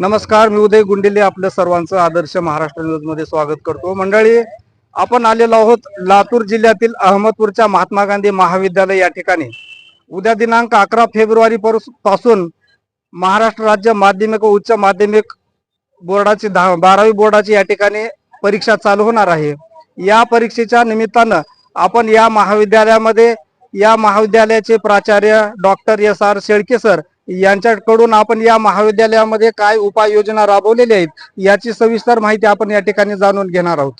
नमस्कार मी उदय गुंडेले आपलं सर्वांचं आदर्श महाराष्ट्र न्यूजमध्ये स्वागत करतो. मंडळी आपण आलेलो आहोत लातूर जिल्ह्यातील अहमदपूरच्या महात्मा गांधी महाविद्यालय या ठिकाणी. उद्या दिनांक अकरा फेब्रुवारी पासून महाराष्ट्र राज्य माध्यमिक व उच्च माध्यमिक बोर्डाची दहा बारावी बोर्डाची या ठिकाणी परीक्षा चालू होणार आहे. या परीक्षेच्या निमित्तानं आपण या महाविद्यालयामध्ये या महाविद्यालयाचे प्राचार्य doctor S R Shelke sir यांच्याकडून आपण या महाविद्यालयामध्ये काय उपाययोजना राबवलेल्या आहेत याची सविस्तर माहिती आपण या ठिकाणी जाणून घेणार आहोत.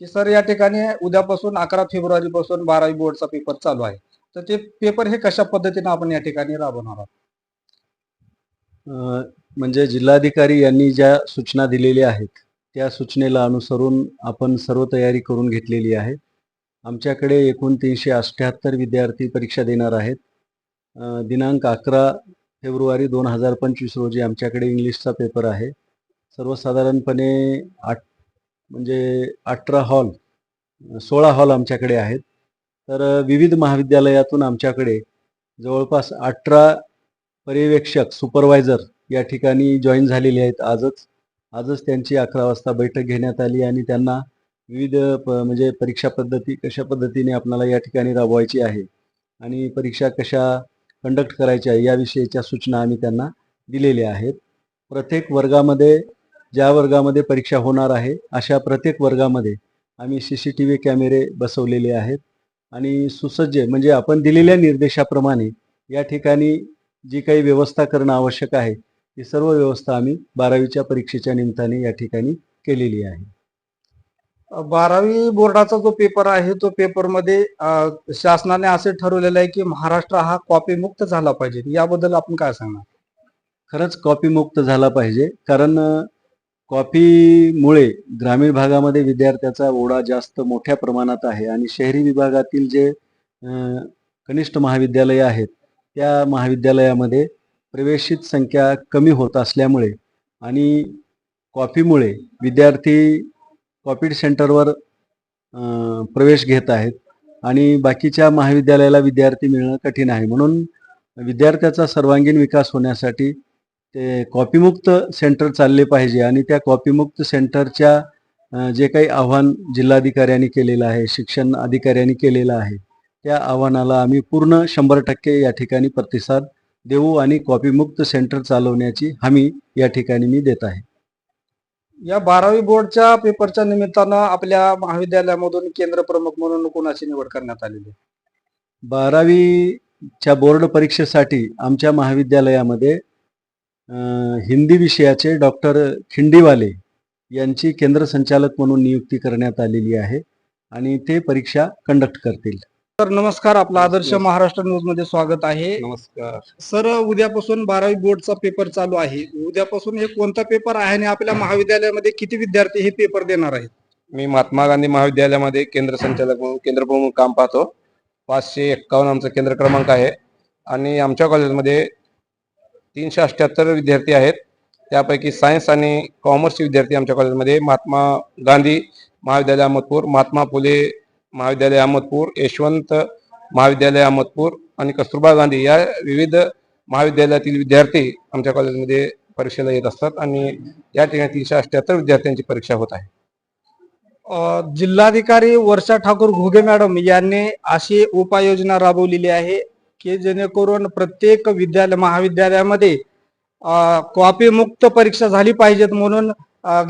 की सर या ठिकाणी उद्यापासून अकरा फेब्रुवारी पासून बारावी बोर्डचा पेपर चालू आहे. तर ते पेपर हे कशा पद्धतीने आपण या ठिकाणी राबवणार आहोत? म्हणजे जिल्हाधिकारी यांनी ज्या सूचना दिलेल्या आहेत त्या सूचनेला अनुसरून आपण सर्व तयारी करून घेतलेली आहे. आमच्याकडे एकूण तीनशे अठ्ठ्याहत्तर विद्यार्थी परीक्षा देणार आहेत. दिनांक अकरा फेब्रुवारी दोन हजार पंचवीस रोजी आमच्याकडे इंग्लिशचा पेपर आहे. सर्वसाधारणपणे आठ म्हणजे अठरा हॉल सोळा हॉल आमच्याकडे आहेत. तर विविध महाविद्यालयातून आमच्याकडे जवळपास अठरा पर्यवेक्षक सुपरवायझर या ठिकाणी जॉईन झालेले आहेत आजच. आजच त्यांची अकरा वाजता बैठक घेण्यात आली आणि त्यांना विविध प म्हणजे परीक्षा पद्धती कशा पद्धतीने आपल्याला या ठिकाणी राबवायची आहे आणि परीक्षा कशा कंडक्ट करायच्या याविषयीच्या सूचना आम्ही त्यांना दिलेल्या आहेत. प्रत्येक वर्गामध्ये ज्या वर्गामध्ये परीक्षा होणार आहे अशा प्रत्येक वर्गामध्ये आम्ही सी सी टी व्ही कॅमेरे बसवलेले आहेत. आणि सुसज्ज म्हणजे आपण दिलेल्या निर्देशाप्रमाणे या ठिकाणी जी काही व्यवस्था करणं आवश्यक आहे ती सर्व व्यवस्था आम्ही बारावीच्या परीक्षेच्या निमित्ताने या ठिकाणी केलेली आहे. बारावी बोर्डाचा जो पेपर आहे तो पेपरमध्ये शासनाने असे ठरवलेलं आहे की महाराष्ट्र हा कॉपी मुक्त झाला पाहिजे. याबद्दल आपण काय सांगणार? खरंच कॉपीमुक्त झाला पाहिजे. कारण कॉपीमुळे ग्रामीण भागामध्ये विद्यार्थ्याचा ओढा जास्त मोठ्या प्रमाणात आहे आणि शहरी विभागातील जे कनिष्ठ महाविद्यालय आहेत त्या महाविद्यालयामध्ये प्रवेशित संख्या कमी होत असल्यामुळे आणि कॉपीमुळे विद्यार्थी कॉपीड सेंटरवर प्रवेश घेत आहेत. आणि बाकीच्या महाविद्यालयाला विद्यार्थी मिळणं कठीण आहे. म्हणून विद्यार्थ्याचा सर्वांगीण विकास होण्यासाठी ते कॉपीमुक्त सेंटर चालले पाहिजे आणि त्या कॉपीमुक्त सेंटरच्या जे काही आव्हान जिल्हाधिकाऱ्यांनी केलेलं आहे शिक्षण अधिकाऱ्यांनी केलेलं आहे त्या आव्हानाला आम्ही पूर्ण शंभर टक्के या ठिकाणी प्रतिसाद देऊ आणि कॉपीमुक्त सेंटर चालवण्याची हमी या ठिकाणी मी देत आहे. या बारावी बोर्डच्या पेपरच्या निमित्तानं आपल्या महाविद्यालयामधून केंद्र प्रमुख म्हणून कोणाची निवड करण्यात आलेली आहे? बारावीच्या बोर्ड परीक्षेसाठी आमच्या महाविद्यालयामध्ये हिंदी विषयाचे डॉक्टर खिंडीवाले यांची केंद्र संचालक म्हणून नियुक्ती करण्यात आलेली आहे आणि ते परीक्षा कंडक्ट करतील तर नमस्कार आपला आदर्श महाराष्ट्र न्यूजमध्ये स्वागत आहे. नमस्कार. सर उद्यापासून बारावी बोर्डचा पेपर चालू आहे. उद्यापासून हे कोणता पेपर आहे आणि आपल्या महाविद्यालयामध्ये किती विद्यार्थी हे पेपर देणार आहेत? मी महात्मा गांधी महाविद्यालयामध्ये केंद्र संचालक म्हणून केंद्र प्रमुख काम पाहतो. पाचशे एक्कावन्न आमचा केंद्र क्रमांक आहे. आणि आमच्या कॉलेजमध्ये तीनशे अठ्ठ्याहत्तर विद्यार्थी आहेत. त्यापैकी सायन्स आणि कॉमर्सचे विद्यार्थी आमच्या कॉलेजमध्ये. महात्मा गांधी महाविद्यालय अहमदपूर महात्मा फुले महाविद्यालय अहमदपूर यशवंत महाविद्यालय अहमदपूर आणि कस्तुरबा गांधी या विविध महाविद्यालयातील विद्यार्थी आमच्या कॉलेजमध्ये परीक्षेला येत असतात आणि या ठिकाणी तीनशे अठ्ठ्याहत्तर विद्यार्थ्यांची परीक्षा होत आहे. जिल्हाधिकारी वर्षा ठाकूर घुगे मॅडम यांनी अशी उपाययोजना राबवलेली आहे की जेणेकरून प्रत्येक विद्यालय महाविद्यालयामध्ये कॉपी मुक्त परीक्षा झाली पाहिजेत म्हणून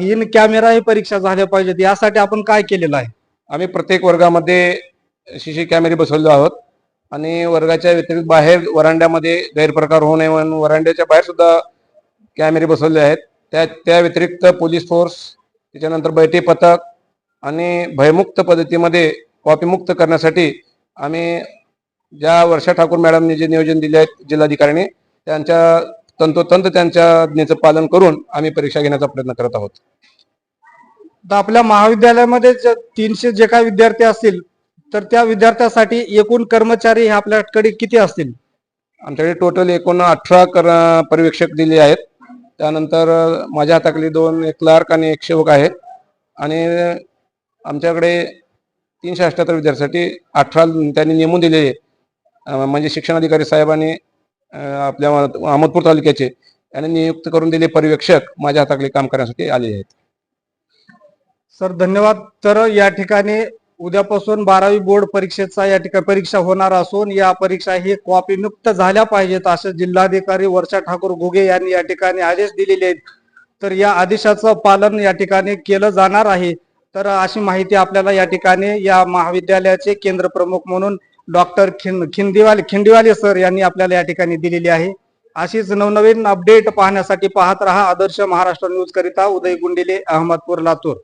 इन कॅमेरा ही परीक्षा झाल्या पाहिजेत. यासाठी आपण काय केलेलं आहे? आम्ही प्रत्येक वर्गामध्ये शिशी कॅमेरे बसवलेलो आहोत. आणि वर्गाच्या व्यतिरिक्त बाहेर वरांड्यामध्ये गैरप्रकार होऊ नये म्हणून वरांड्याच्या बाहेर सुद्धा कॅमेरे बसवले आहेत. त्या त्या व्यतिरिक्त पोलीस फोर्स त्याच्यानंतर बैठे पथक आणि भयमुक्त पद्धतीमध्ये कॉपीमुक्त करण्यासाठी आम्ही ज्या वर्षा ठाकूर मॅडमने जे नियोजन दिले आहेत जिल्हाधिकाऱ्यांनी त्यांच्या तंतोतंत त्यांच्या आज्ञेचं पालन करून आम्ही परीक्षा घेण्याचा प्रयत्न करत आहोत. तर आपल्या महाविद्यालयामध्ये तीनशे जे काही विद्यार्थी असतील तर त्या विद्यार्थ्यासाठी एकूण कर्मचारी हे आपल्याकडे किती असतील? आमच्याकडे टोटल एकूण अठरा कर पर्यवेक्षक दिले आहेत. त्यानंतर माझ्या हाताखाली दोन एक क्लार्क आणि एक सेवक आहेत. आणि आमच्याकडे तीनशे अठ्याहत्तर विद्यार्थ्यांसाठी अठरा त्यांनी नेमून दिलेले म्हणजे शिक्षणाधिकारी साहेबांनी आपल्या अहमदपूर तालुक्याचे यांनी नियुक्त करून दिले पर्यवेक्षक माझ्या हाताखाली काम करण्यासाठी आले आहेत. सर धन्यवाद. तर या ठिकाणी उद्यापासून बारावी बोर्ड परीक्षेचा या ठिकाणी परीक्षा होणार असून या परीक्षा ही कॉपीमुक्त झाल्या पाहिजेत असे जिल्हाधिकारी वर्षा ठाकूर घुगे यांनी या ठिकाणी आदेश दिलेले आहेत. तर या आदेशाचं पालन या ठिकाणी केलं जाणार आहे. तर अशी माहिती आपल्याला या ठिकाणी या महाविद्यालयाचे केंद्र प्रमुख म्हणून डॉक्टर खिं खिंडीवाले खिंडीवाले सर यांनी आपल्याला या ठिकाणी दिलेली आहे. अशीच नवनवीन अपडेट पाहण्यासाठी पाहत रहा आदर्श महाराष्ट्र न्यूज करिता उदय गुंडिले अहमदपूर लातूर.